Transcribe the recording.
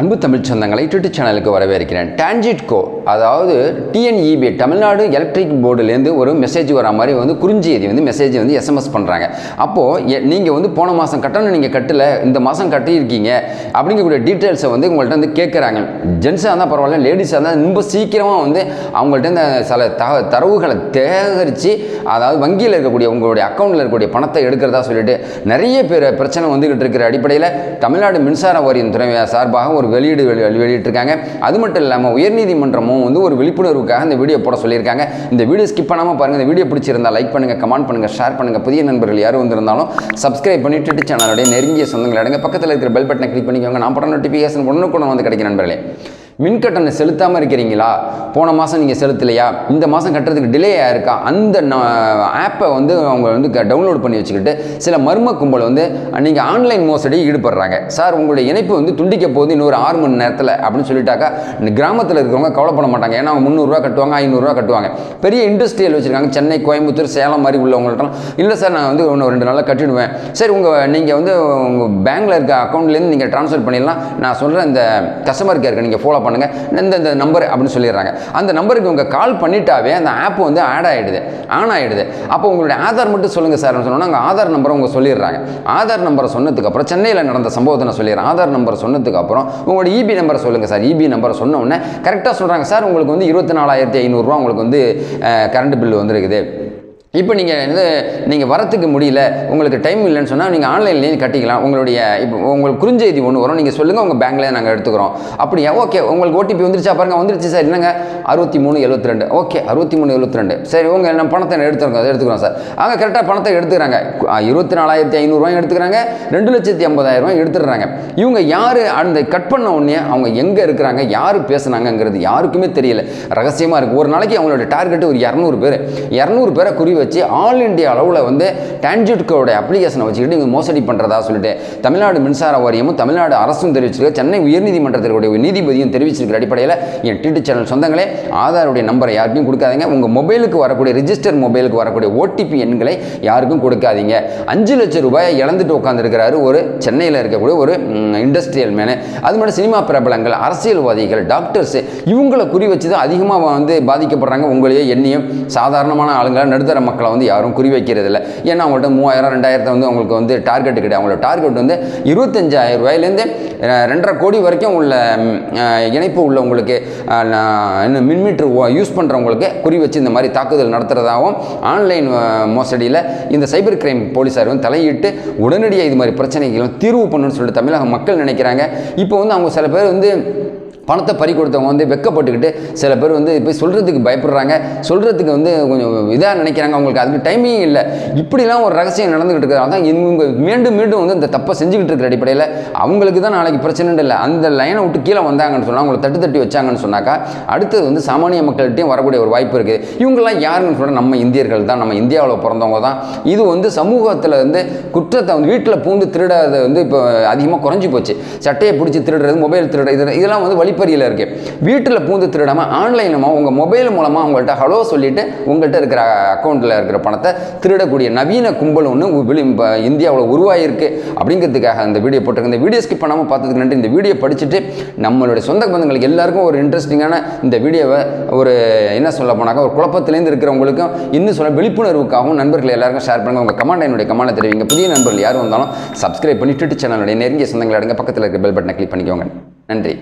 அன்பு தமிழ் சொந்தங்களை யூடியூப் சேனலுக்கு வரவேற்கிறேன். டான்ஜிட்கோ அதாவது டிஎன்இபி தமிழ்நாடு எலக்ட்ரிக் போர்டுலேருந்து ஒரு மெசேஜ் வர மாதிரி வந்து குறிஞ்செய்தி வந்து மெசேஜ் வந்து எஸ்எம்எஸ் பண்ணுறாங்க அப்போது நீங்கள் வந்து போன மாதம் கட்டணம் நீங்கள் கட்டலை இந்த மாதம் கட்டியிருக்கீங்க அப்படிங்கக்கூடிய டீட்டெயில்ஸை வந்து உங்கள்கிட்ட வந்து கேட்குறாங்க ஜென்ஸாக இருந்தால் பரவாயில்ல லேடிஸாக இருந்தால் ரொம்ப சீக்கிரமாக வந்து அவங்கள்ட்ட இந்த சில த தரவுகளை சேகரித்து அதாவது வங்கியில் இருக்கக்கூடிய உங்களுடைய அக்கௌண்ட்டில் இருக்கக்கூடிய பணத்தை எடுக்கிறதா சொல்லிட்டு நிறைய பேர் பிரச்சனை வந்துக்கிட்டு இருக்கிற அடிப்படையில் தமிழ்நாடு மின்சார வாரியம் துறை சார்பாக ஒரு வெளியீடு வெளி வெளியிட்டிருக்காங்க. அது மட்டும் இல்லாமல் உயர்நீதிமன்றமும் வந்து ஒரு விழிப்புணர்வுக்காக இந்த வீடியோ போட சொல்லியிருக்காங்க. இந்த வீடியோ ஸ்கிப் பண்ணாமல் பாருங்கள் இந்த வீடியோ பிடிச்சிருந்தா லைக் பண்ணுங்கள் கமெண்ட் பண்ணுங்கள் ஷேர் பண்ணுங்கள் புதிய நண்பர்கள் யாரும் வந்திருந்தாலும் சப்ஸ்கிரைப் பண்ணி ட்விட்டர் சேனலுடைய நெருங்கிய சொந்தங்கள் அடங்க. பக்கத்தில் இருக்கிற பெல் பட்டனை கிளிக் பண்ணிக்கோங்க. நான் போட நோட்டிஃபிகேஷன் கூட வந்து கிடைக்கும் நண்பர்களே. மின் கட்டணம் செலுத்தாமல் இருக்கிறீங்களா? போன மாதம் நீங்கள் செலுத்தலையா? இந்த மாதம் கட்டுறதுக்கு டிலே ஆயிருக்கா அந்த ஆப்பை வந்து அவங்க வந்து டவுன்லோட் பண்ணி வச்சுக்கிட்டு சில மர்ம கும்பல் வந்து நீங்கள் ஆன்லைன் மோசடி ஈடுபடுறாங்க. சார் உங்களுடைய இணைப்பு வந்து துண்டிக்க போகுது இன்னொரு ஆறு மணி நேரத்தில் அப்படின்னு சொல்லிட்டாக்கா இந்த கிராமத்தில் இருக்கிறவங்க கவலைப்பட மாட்டாங்க. ஏன்னா அவங்க முந்நூறுரூவா கட்டுவாங்க ஐநூறுரூவா கட்டுவாங்க. பெரிய இண்டஸ்ட்ரியல் வச்சுருக்காங்க. சென்னை கோயம்புத்தூர் சேலம் மாதிரி உள்ளவங்கள்ட்டலாம். இல்லை சார் நான் வந்து ஒன்று ரெண்டு நாளில் கட்டிடுவேன். சரி உங்கள் நீங்கள் வந்து உங்கள் பேங்க்கில் இருக்க அக்கௌண்ட்லேருந்து நீங்கள் ட்ரான்ஸ்ஃபர் பண்ணிடலாம். நான் சொல்கிற இந்த கஸ்டமர் கேருக்கு நீங்கள் ஃபாலோ பண்ணுங்கள் இந்த இந்த நம்பர் அப்படின்னு சொல்லிடுறாங்க. அந்த நம்பருக்கு இவங்க கால் பண்ணிட்டாவே அந்த ஆப் வந்து ஆட் ஆகிடுது ஆன் ஆகிடுது அப்போ உங்களுடைய ஆதார் மட்டும் சொல்லுங்கள் சார் சொன்னோன்னா அங்கே ஆதார் நம்பரை உங்க சொல்லிடுறாங்க. ஆதார் நம்பரை சொன்னதுக்கு அப்புறம் சென்னையில் நடந்த சம்பவத்தை நான் சொல்லிடுறேன். ஆதார் நம்பர் சொன்னதுக்கு அப்புறம் உங்களோட இபி நம்பரை சொல்லுங்கள் சார் இபி நம்பரை சொன்ன உடனே கரெக்டாக சொல்கிறாங்க சார் உங்களுக்கு வந்து இருபத்தி நாலாயிரத்தி ஐநூறுரூவா உங்களுக்கு வந்து கரண்ட் பில் வந்துருக்குது. இப்போ நீங்கள் வந்து நீங்கள் வரத்துக்கு முடியல உங்களுக்கு டைம் இல்லைன்னு சொன்னால் நீங்கள் ஆன்லைன்லேயே கட்டிக்கலாம். உங்களுடைய இப்போ உங்களுக்கு குறுஞ்செய்தி ஒன்று வரும். நீங்கள் சொல்லுங்கள் உங்கள் பேங்க்லேயே நாங்கள் எடுத்துக்கிறோம். அப்படியா? ஓகே உங்களுக்கு ஓடிபி வந்துருச்சா பாருங்கள் வந்துருச்சு சார் என்னங்க? அறுபத்தி மூணு எழுபத்தி ரெண்டு ஓகே அறுபத்தி மூணு எழுபத்தி ரெண்டு சரி உங்கள் நம்ம பணத்தை எடுத்துருக்கோம் எடுத்துக்கிறோம் சார் அங்கே கரெக்டாக பணத்தை எடுத்துக்கிறாங்க. இருபத்தி நாலாயிரத்தி ஐநூறுரூவாயும் எடுத்துக்கிறாங்க. ரெண்டு லட்சத்தி ஐம்பதாயிரம் ரூபாய் எடுத்துடுறாங்க. இவங்க யார்? அந்த கட் பண்ண உடனே அவங்க எங்கே இருக்கிறாங்க? யார் பேசுனாங்கங்கிறது யாருக்குமே தெரியல. ரகசியமாக இருக்குது ஒரு நாளைக்கு அவங்களோட டார்கெட் ஒரு இரநூறு பேர். இரநூறு பேரை குறி வச்சு ஆல் இந்தியா அளவில் வந்து டான்ஜிட்கோட அப்ளிகேஷனை வச்சுக்கிட்டு இவங்க மோசடி பண்ணுறதா சொல்லிட்டு தமிழ்நாடு மின்சார வாரியமும் தமிழ்நாடு அரசும் தெரிவிச்சிருக்க. சென்னை உயர்நீதிமன்றத்தினுடைய நீதிபதியும் தெரிவிச்சிருக்கிற அடிப்படையில் என் டிடி சேனல் சொந்தங்களே ஆதாருடைய நம்பரை யாருக்கும் கொடுக்காதீங்க. உங்கள் மொபைலுக்கு வரக்கூடிய ரிஜிஸ்டர் மொபைலுக்கு வரக்கூடிய ஓடிபி எண்களை யாருக்கும் கொடுக்காதீங்க. அஞ்சு லட்சம் ரூபாயை இழந்துட்டு உட்காந்துருக்கிறாரு ஒரு சென்னையில் இருக்கக்கூடிய ஒரு இண்டஸ்ட்ரியல் மேனு அது மட்டும் சினிமா பிரபலங்கள் அரசியல்வாதிகள் டாக்டர்ஸ் இவங்களை குறி வச்சு தான் அதிகமாக வந்து பாதிக்கப்படுறாங்க உங்களையே எண்ணியும் சாதாரணமான ஆளுங்களை நடுத்தர மக்களை வந்து யாரும் குறி வைக்கிறது இல்லை. ஏன்னா அவங்கள்ட்ட மூவாயிரம் ரெண்டாயிரத்தை வந்து அவங்களுக்கு வந்து டார்கெட் கிடையாது. அவங்களோட டார்கெட் வந்து இருபத்தஞ்சாயிரம் ரூபாயிலேருந்து ரெண்டரை கோடி வரைக்கும் உள்ள இணைப்பு உள்ளவங்களுக்கு இன்னும் மின்மீட்டர் யூஸ் பண்ணுறவங்களுக்கு குறி வச்சு இந்த மாதிரி தாக்குதல் நடத்துகிறதாகவும் ஆன்லைன் மோசடியில் இந்த சைபர் கிரைம் போலீஸார் வந்து தலையிட்டு உடனடியாக இது மாதிரி பிரச்சனைகளும் தீர்வு பண்ணணும்னு சொல்லிட்டு தமிழக மக்கள் நினைக்கிறாங்க. இப்போ வந்து அவங்க சில பேர் வந்து பணத்தை பறி கொடுத்தவங்க வந்து வெக்கப்பட்டுக்கிட்டு சில பேர் வந்து போய் சொல்கிறதுக்கு பயப்படுறாங்க. சொல்கிறதுக்கு வந்து கொஞ்சம் இதாக நினைக்கிறாங்க. அவங்களுக்கு அதுக்கு டைமிங் இல்லை. இப்படிலாம் ஒரு ரகசியம் நடந்துக்கிட்டு இருக்குது தான் இவங்க மீண்டும் மீண்டும் வந்து இந்த தப்பை செஞ்சுக்கிட்டு இருக்கிற அடிப்படையில் அவங்களுக்கு தான் நாளைக்கு பிரச்சனை இல்லை. அந்த லைனை விட்டு கீழே வந்தாங்கன்னு சொன்னால் அவங்களை தட்டு தட்டி வச்சாங்கன்னு சொன்னாக்கா அடுத்தது வந்து சாமானிய மக்கள்கிட்டையும் வரக்கூடிய ஒரு வாய்ப்பு இருக்குது இவங்கெல்லாம் யாருன்னு சொல்ல நம்ம இந்தியர்கள் தான். நம்ம இந்தியாவில் பிறந்தவங்க தான். இது வந்து சமூகத்தில் வந்து குற்றத்தை வந்து வீட்டில் பூந்து திருடாத வந்து இப்போ அதிகமாக குறைஞ்சி போச்சு. சட்டையை பிடிச்சி திருடுறது மொபைல் திருடுறது இது- இதெல்லாம் வந்து வழி வழிப்பறியில் இருக்குது வீட்டில் பூந்து திருடாமல் ஆன்லைனுமா உங்கள் மொபைல் மூலமாக உங்கள்கிட்ட ஹலோ சொல்லிட்டு உங்கள்கிட்ட இருக்கிற அக்கௌண்ட்டில் இருக்கிற பணத்தை திருடக்கூடிய நவீன கும்பல் ஒன்று வெளி இந்தியாவில் உருவாகிருக்கு அப்படிங்கிறதுக்காக இந்த வீடியோ போட்டிருக்கேன். இந்த வீடியோ ஸ்கிப் பண்ணாமல் பார்த்ததுக்கு நன்றி. இந்த வீடியோ படிச்சுட்டு நம்மளுடைய சொந்த பந்தங்களுக்கு எல்லாருக்கும் ஒரு இன்ட்ரெஸ்டிங்கான இந்த வீடியோவை ஒரு என்ன சொல்ல போனாக்கா ஒரு குழப்பத்திலேருந்து இருக்கிறவங்களுக்கும் இன்னும் சொல்ல விழிப்புணர்வுக்காகவும் நண்பர்கள் எல்லாருக்கும் ஷேர் பண்ணுங்கள் உங்கள் கமெண்ட் என்னுடைய கமெண்ட் தெரிவிங்க. புதிய நண்பர்கள் யார் வந்தாலும் சப்ஸ்கிரைப் பண்ணி ட்விட்டர் சேனலுடைய நெருங்கிய சொந்தங்களை அடங்க பக்கத்தில் இருக்க பெல் பட்டனை கிளிக் பண்ணிக்கோங்க. நன்றி.